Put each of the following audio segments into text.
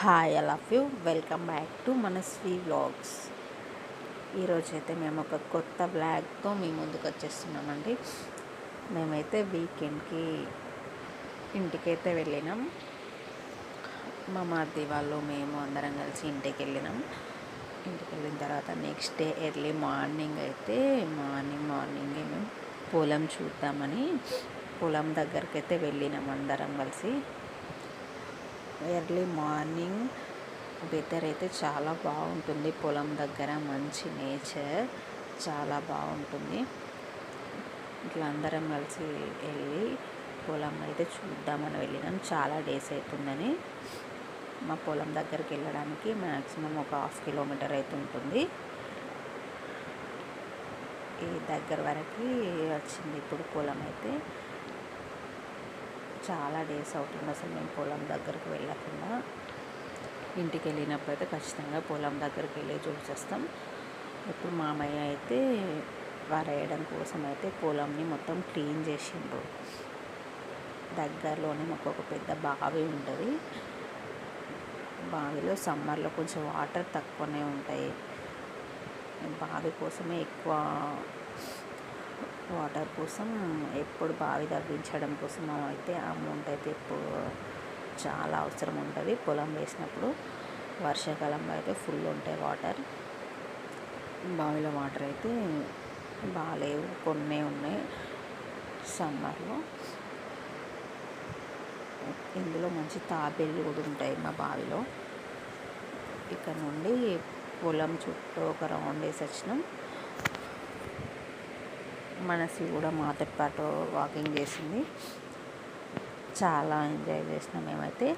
Hi I love you welcome back to Manasvi vlogs ఈరోజు అయితే మేము ఒక కొత్త బ్లాగ్తో మీ ముందుకు వచ్చేస్తున్నామండి మేమైతే వీకెండ్కి ఇంటికైతే వెళ్ళినాం. మా మాది వాళ్ళు మేము అందరం కలిసి ఇంటికి వెళ్ళినాం ఇంటికి వెళ్ళిన తర్వాత నెక్స్ట్ డే ఎర్లీ మార్నింగ్ అయితే మార్నింగ్ మార్నింగే మేము పొలం చూద్దామని పొలం దగ్గరికి అయితే వెళ్ళినాం అందరం కలిసి. Early morning. వెదర్ అయితే చాలా బాగుంటుంది. పొలం దగ్గర మంచి నేచర్. చాలా బాగుంటుంది. ఇట్లా అందరం కలిసి వెళ్ళి పొలం అయితే చూద్దామని వెళ్ళినాం. చాలా డేస్ అవుతుందని మా పొలం దగ్గరికి వెళ్ళడానికి మ్యాక్సిమం ఒక హాఫ్ కిలోమీటర్ అయితే ఉంటుంది. ఈ దగ్గర వరకు వచ్చింది. ఇప్పుడు పొలం అయితే చాలా డేస్ అవుతుంది అసలు మేము పొలం దగ్గరికి వెళ్ళకుండా. ఇంటికి వెళ్ళినప్పుడు అయితే ఖచ్చితంగా పొలం దగ్గరికి వెళ్ళి చూసేస్తాం. ఇప్పుడు మామయ్య అయితే వరేయడం కోసం అయితే పొలంని మొత్తం క్లీన్ చేసిండ్రు దగ్గరలోనే మాకు ఒక పెద్ద బావి ఉంటుంది. బావిలో సమ్మర్లో కొంచెం వాటర్ తక్కువనే ఉంటాయి. బావి కోసమే ఎక్కువ వాటర్ కోసం ఎప్పుడు బావి తగ్గించడం కోసం అయితే అమౌంట్ అయితే ఎప్పుడు చాలా అవసరం ఉంటుంది. పొలం వేసినప్పుడు వర్షాకాలంలో అయితే ఫుల్ ఉంటాయి వాటర్. బావిలో వాటర్ అయితే బాగాలేవు కొన్ని ఉన్నాయి సమ్మర్లో. ఇందులో మంచి తాబేళ్ళు కూడా ఉంటాయి మా బావిలో. ఇక్కడ నుండి పొలం చుట్టూ ఒక రౌండ్ వేసి వచ్చినాం. మనసి కూడా మాతో పాటు వాకింగ్ చేసింది. చాలా ఎంజాయ్ చేసినాం మేమైతే.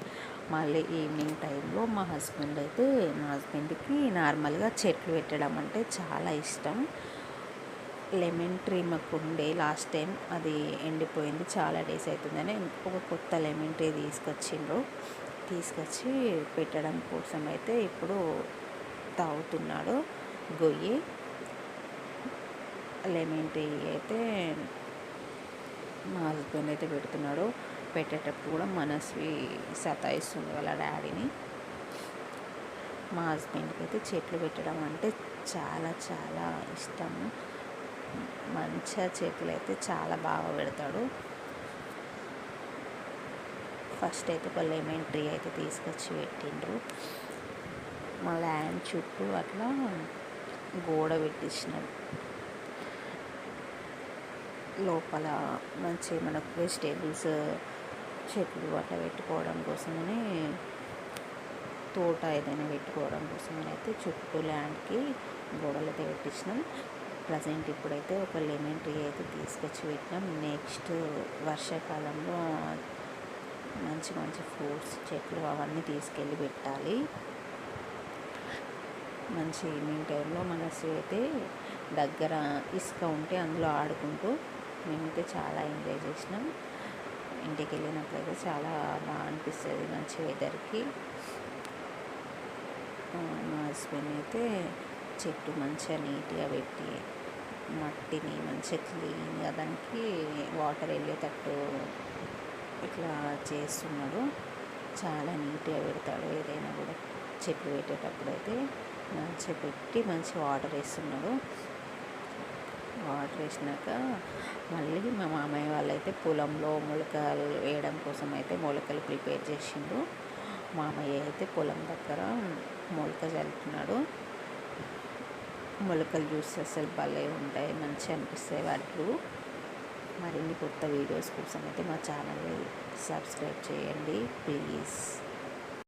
మళ్ళీ ఈవినింగ్ టైంలో మా హస్బెండ్ అయితే మా హస్బెండ్కి నార్మల్గా చెట్లు పెట్టడం అంటే చాలా ఇష్టం. లెమన్ ట్రీ మాకు ఉండే లాస్ట్ టైం అది ఎండిపోయింది. చాలా డేస్ అవుతుందని ఒక కొత్త లెమన్ ట్రీ తీసుకొచ్చిండ్రు. తీసుకొచ్చి పెట్టడం కోసం అయితే ఇప్పుడు తాగుతున్నాడు గొయ్యి. లెమన్ టీ అయితే మా హస్బెండ్ అయితే పెడుతున్నాడు. పెట్టేటప్పుడు కూడా మనస్వి సతాయిస్తుంది వాళ్ళ డాడీని. మా హస్బెండ్కి అయితే చెట్లు పెట్టడం అంటే చాలా చాలా ఇష్టం. మంచిగా చెట్లు అయితే చాలా బాగా పెడతాడు. ఫస్ట్ అయితే ఒక లెమన్ ట్రీ అయితే తీసుకొచ్చి పెట్టిండ్రు. మా ల్యాండ్ చుట్టూ అట్లా గోడ పెట్టించినారు లోపల మంచి మనకు వెజిటేబుల్స్ చెట్లు అట్లా పెట్టుకోవడం కోసమని తోట ఏదైనా పెట్టుకోవడం కోసమని అయితే చుట్టూ ల్యాండ్కి గోడలు అయితే పెట్టించినాం. ప్రజెంట్ ఇప్పుడైతే ఒక లెమన్ ట్రీ అయితే తీసుకొచ్చి పెట్టినాం. నెక్స్ట్ వర్షాకాలంలో మంచి మంచి ఫ్రూట్స్ చెట్లు అవన్నీ తీసుకెళ్ళి పెట్టాలి. మంచి ఈవినింగ్ టైంలో మనసు అయితే దగ్గర ఇసుక ఉంటే అందులో ఆడుకుంటూ మేమైతే చాలా ఎంజాయ్ చేసినాం. ఇంటికి వెళ్ళినప్పుడైతే చాలా బాగా అనిపిస్తుంది మంచి వెదర్కి. మా హస్బెండ్ అయితే చెట్టు మంచిగా నీట్గా పెట్టి మట్టిని మంచిగా క్లీన్గా దానికి వాటర్ వెళ్ళేటట్టు ఇట్లా చేస్తున్నాడు. చాలా నీట్గా పెడతాడు ఏదైనా కూడా. చెట్లు పెట్టేటప్పుడు అయితే మంచిగా పెట్టి మంచి వాటర్ వేస్తున్నాడు. వాటర్ వేసినాక మళ్ళీ మా మామయ్య వాళ్ళైతే పొలంలో మొలకలు వేయడం కోసం అయితే మొలకలు ప్రిపేర్ చేసిండు మామయ్య అయితే పొలం దగ్గర మొలక చల్లుతున్నాడు. మొలకలు చూస్తే అసలు భలే ఉంటాయి మంచిగా అనిపిస్తాయి వాటిలు. మరిన్ని కొత్త వీడియోస్ కోసం అయితే మా ఛానల్ని సబ్స్క్రైబ్ చేయండి ప్లీజ్.